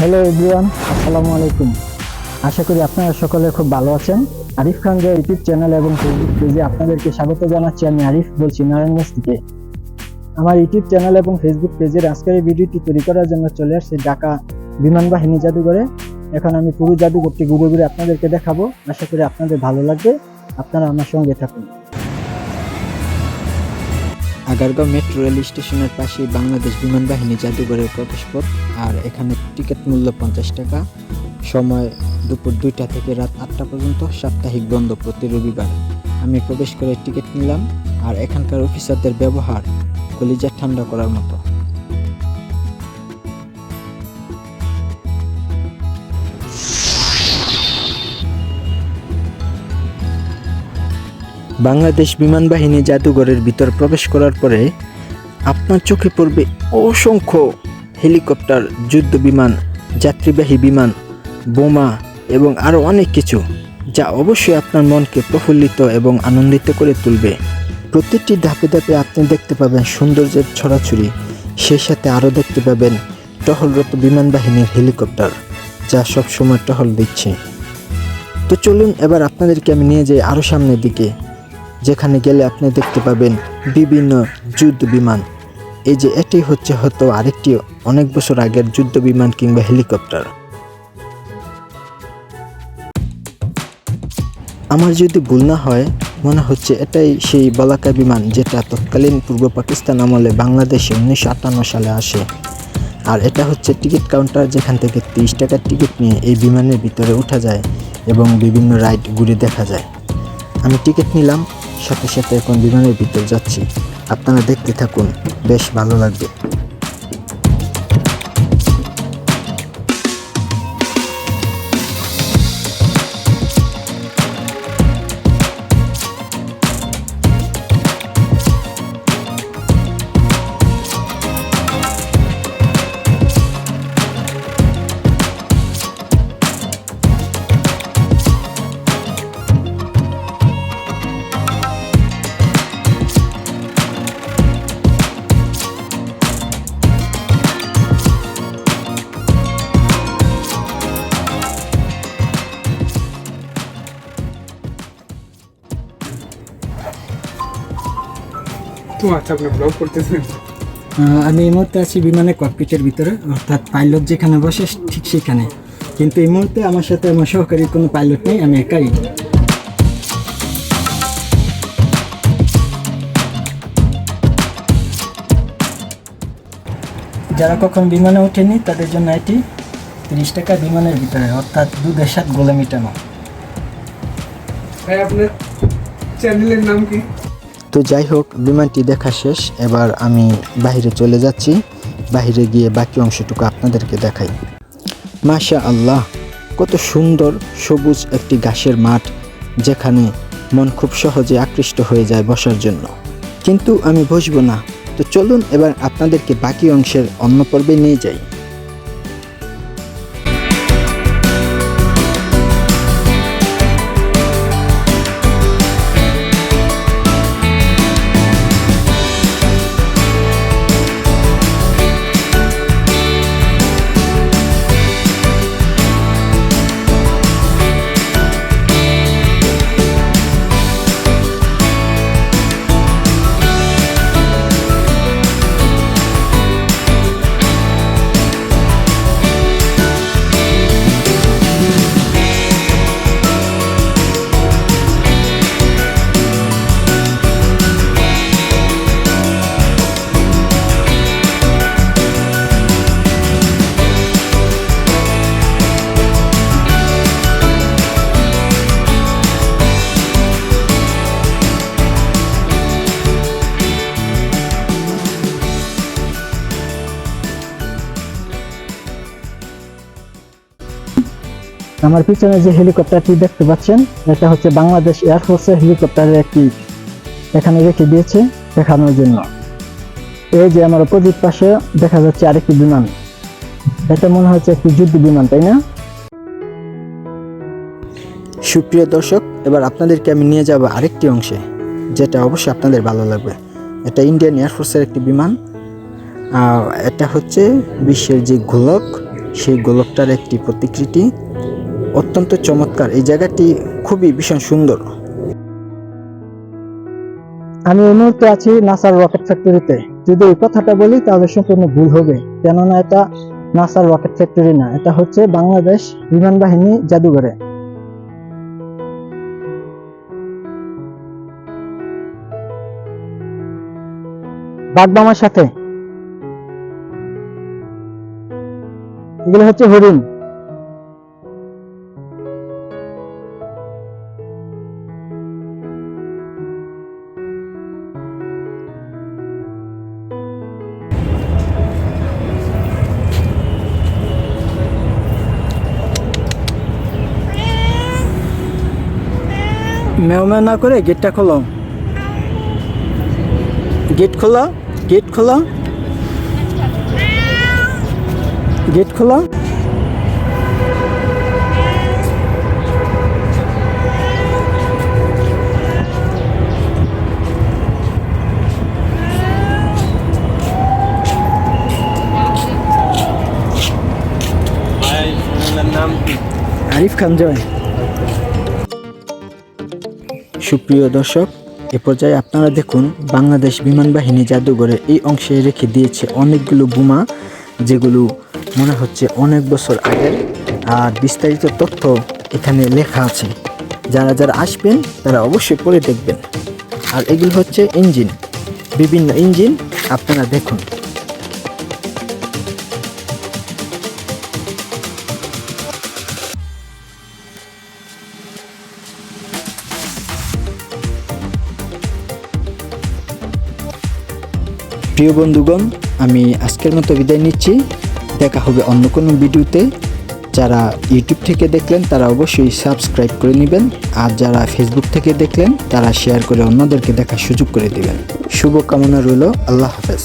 Hello everyone আসসালামু আলাইকুম আশা করি আপনারা সকলে খুব ভালো আছেন। আরিফ খান যে ইউটিউব চ্যানেল এবং ফেসবুক পেজে আপনাদেরকে স্বাগত জানাচ্ছি আমি আরিফ, বলছি নারায়ণগঞ্জ থেকে আমার ইউটিউব চ্যানেল এবং ফেসবুক পেজের আজকের এই ভিডিওটি তৈরি করার জন্য চলে আসছি ঢাকা বিমান বাহিনী জাদুঘরে। এখন আমি পুরো জাদুঘরটি ঘুরে ঘুরে আপনাদেরকে দেখাবো। আশা করি আপনাদের ভালো লাগবে। আপনারা আমার সঙ্গে থাকুন। আগারগাঁও মেট্রো রেল স্টেশনের পাশে বাংলাদেশ বিমান বাহিনী জাদুঘরের প্রবেশপথ আর এখানে টিকিট মূল্য পঞ্চাশ টাকা। সময় দুপুর দুইটা থেকে রাত আটটা পর্যন্ত সাপ্তাহিক বন্ধ প্রতি রবিবার। আমি প্রবেশ করে টিকিট নিলাম আর এখানকার অফিসারদের ব্যবহার কলিজা ঠান্ডা করার মতো। বাংলাদেশ বিমান বাহিনী জাদুঘরের ভিতর প্রবেশ করার পরে আপনার চোখে পড়বে অসংখ্য হেলিকপ্টার, যুদ্ধ বিমান, যাত্রীবাহী বিমান, বোমা এবং আরও অনেক কিছু যা অবশ্যই আপনার মনকে প্রফুল্লিত এবং আনন্দিত করে তুলবে। প্রত্যেকটি ধাপে ধাপে আপনি দেখতে পাবেন সৌন্দর্যের ছড়াছড়ি, সেই সাথে আরও দেখতে পাবেন টহলরত বিমান বাহিনীর হেলিকপ্টার, যা সবসময় টহল দিচ্ছে। তো চলুন, এবার আপনাদেরকে আমি নিয়ে যাই আরও সামনের দিকে। যেখানে গেলে আপনি দেখতে পাবেন বিভিন্ন যুদ্ধ বিমান। এই যে এটি হচ্ছে হয়তো আরেকটি অনেক বছর আগের যুদ্ধ বিমান কিংবা হেলিকপ্টার। আমার যদি ভুল না হয়, মনে হচ্ছে এটাই সেই বলাকা বিমান যেটা তৎকালীন পূর্ব পাকিস্তান আমলে বাংলাদেশে উনিশশো আটান্ন সালে আসে। আর এটা হচ্ছে টিকিট কাউন্টার যেখান থেকে তিরিশ টাকার টিকিট নিয়ে এই বিমানের ভিতরে ওঠা যায় এবং বিভিন্ন রাইড ঘুরে দেখা যায়। আমি টিকিট নিলাম সাথে সাথে এখন বিমানের ভিতর যাচ্ছি। আপনারা দেখতে থাকুন বেশ ভালো লাগবে। তো আচ্ছা আপনি ব্লগ করতেছেন? আমি এই মুহূর্তে আছি বিমানের ককপিটের ভিতরে অর্থাৎ পাইলট যেখানে বসে ঠিক সেখানে। কিন্তু এই মুহূর্তে আমার সাথে আমার সহকারী কোনো পাইলট নেই আমি একাই। যারা কখন বিমানে ওঠেনি তাদের জন্য এটি তিরিশ টাকা বিমানের ভিতরে অর্থাৎ দুধের সাথে গোলে মিটানো ভাই আপনার চ্যানেলের নাম কি? তো যাই হোক বিমানটি দেখা শেষ। এবার আমি বাইরে চলে যাচ্ছি। বাইরে গিয়ে বাকি অংশটুকু আপনাদেরকে দেখাই। মাশা আল্লাহ কত সুন্দর সবুজ একটি ঘাসের মাঠ, যেখানে মন খুব সহজে আকৃষ্ট হয়ে যায় বসার জন্য। কিন্তু আমি বসবো না। তো চলুন, এবার আপনাদেরকে বাকি অংশের অন্য পর্বে নিয়ে যাই। আমার পিছনে যে হেলিকপ্টারটি দেখতে পাচ্ছেন, এটা হচ্ছে বাংলাদেশ এয়ারফোর্সের হেলিকপ্টারের একটি এখানে রেখে দিয়েছে দেখানোর জন্য। এই যে আমার অপোজিট পাশে দেখা যাচ্ছে আরেকটি বিমান। এটা মনে হচ্ছে একটি যুদ্ধ বিমান, তাই না? সুপ্রিয় দর্শক, এবার আপনাদেরকে আমি নিয়ে যাব আরেকটি অংশে, যেটা অবশ্যই আপনাদের ভালো লাগবে। এটা ইন্ডিয়ান এয়ারফোর্সের একটি বিমান। এটা হচ্ছে বিশ্বের যে গোলক, সেই গোলকটার একটি প্রতিকৃতি। অত্যন্ত চমৎকার। এই জায়গাটি খুবই ভীষণ সুন্দর। আমি এই মুহূর্তে আছি নাসার রকেট ফ্যাক্টরিতে। যদি এই কথাটা বলি, তাহলে সম্পূর্ণ ভুল হবে। কেননা এটা নাসার রকেট ফ্যাক্টরি না, এটা হচ্ছে বাংলাদেশ বিমান বাহিনী জাদুঘরে। বাগবামার সাথে। এগুলো হচ্ছে হরিণ। ম্যাও না করে গেটটা খোলো গেট খোলা গেট খোলা। গেট খোলা। আরিফ খান জয়। সুপ্রিয় দর্শক, এ পর্যায়ে আপনারা দেখুন, বাংলাদেশ বিমান বাহিনী জাদুঘরের এই অংশে রেখে দিয়েছে অনেকগুলো বোমা, যেগুলো মনে হচ্ছে অনেক বছর আগের। আর বিস্তারিত তথ্য এখানে লেখা আছে। যারা যারা আসবেন, তারা অবশ্যই পড়ে দেখবেন। আর এগুলো হচ্ছে ইঞ্জিন। বিভিন্ন ইঞ্জিন আপনারা দেখুন। প্রিয় বন্ধুগণ, আমি আজকের মতো বিদায় নিচ্ছি। দেখা হবে অন্য কোনো ভিডিওতে। যারা ইউটিউব থেকে দেখলেন, তারা অবশ্যই সাবস্ক্রাইব করে নেবেন। আর যারা ফেসবুক থেকে দেখলেন, তারা শেয়ার করে অন্যদেরকে দেখার সুযোগ করে দেবেন। শুভকামনা রইল। আল্লাহ হাফেজ।